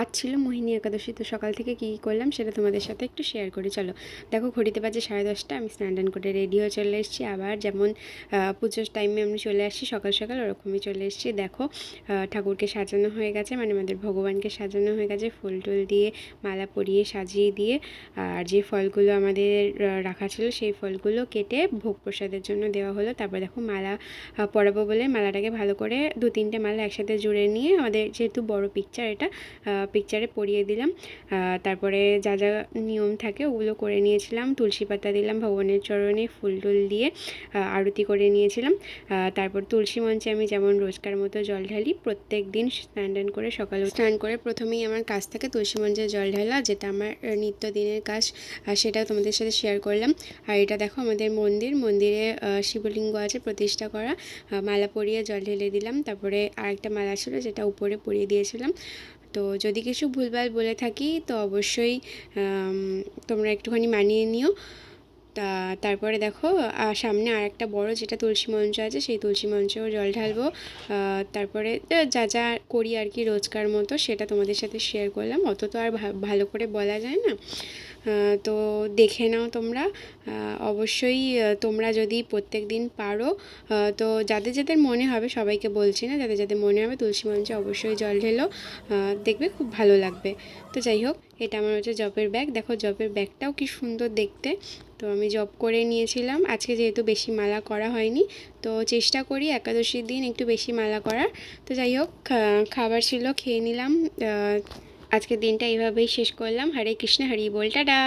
আজ ছিল মোহিনী একাদশী, তো সকাল থেকে কী করলাম সেটা তোমাদের সাথে একটু শেয়ার করি। চলো, দেখো ঘড়িতে বাজে সাড়ে দশটা, আমি স্নান টান করে রেডি হয়ে চলে এসেছি। আবার যেমন পুজোর টাইমে আমি চলে আসছি, সকাল সকাল ওরকমই চলে এসেছি। দেখো ঠাকুরকে সাজানো হয়ে গেছে মানে আমাদের ভগবানকে সাজানো হয়ে গেছে, ফুল টুল দিয়ে মালা পরিয়ে সাজিয়ে দিয়ে। আর যে ফলগুলো আমাদের রাখা ছিল, সেই ফলগুলো কেটে ভোগ প্রসাদের জন্য দেওয়া হলো। তারপর দেখো মালা পরাবো বলে মালাটাকে ভালো করে দু তিনটে মালা একসাথে জুড়ে নিয়ে আমাদের যেহেতু বড় পিকচার এটা পিকচারে পরিয়ে দিলাম। তারপরে যা যা নিয়ম থাকে ওগুলো করে নিয়েছিলাম। তুলসী পাতা দিলাম ভগবানের চরণে ফুল টুল দিয়ে আরতি করে নিয়েছিলাম। তারপর তুলসী মঞ্চে আমি যেমন রোজকার মতো জল ঢালি, প্রত্যেক দিন স্নান টান করে সকালে স্নান করে প্রথমেই আমার কাজ থাকে তুলসী মঞ্চে জল ঢালা, যেটা আমার নিত্যদিনের কাজ সেটাও তোমাদের সাথে শেয়ার করলাম। আর এটা দেখো আমাদের মন্দির, মন্দিরে শিবলিঙ্গ আছে প্রতিষ্ঠা করা। মালা পরিয়ে জল ঢেলে দিলাম। তারপরে আরেকটা মালা ছিল যেটা উপরে পরিয়ে দিয়েছিলাম। তো যদি কিছু ভুলভাল বলে থাকি তো অবশ্যই তোমরা একটুখানি মানিয়ে নিও। তারপরে দেখো সামনে আর একটা বড় যেটা তুলসী মঞ্চ আছে, সেই তুলসী মঞ্চেও জল ঢালবো। তারপরে যা যা করি আর কি রোজকার মতো সেটা তোমাদের সাথে শেয়ার করলাম। অত তো আর ভালো করে বলা যায় না। তো দেখে নাও তোমরা। অবশ্যই তোমরা যদি প্রত্যেক দিন পারো তো যাদের যাদের মনে হবে সবাইকে বলছি না, যাদের যাদের মনে হবে তুলসী মঞ্চে অবশ্যই জল ঢেলো। দেখবে খুব ভালো লাগবে। তো যাই হোক এটা আমার হচ্ছে জবের ব্যাগ। দেখো জবের ব্যাগটাও কি সুন্দর দেখতে। তো আমি জব করে নিয়েছিলাম। আজকে যেহেতু বেশি মালা করা হয়নি, তো চেষ্টা করি একাদশীর দিন একটু বেশি মালা করার। তো যাই হোক খাবার ছিল, খেয়ে নিলাম। আজকে আজকের দিনটা এইভাবেই শেষ করলাম। হরে কৃষ্ণ, হরি বল, টাটা!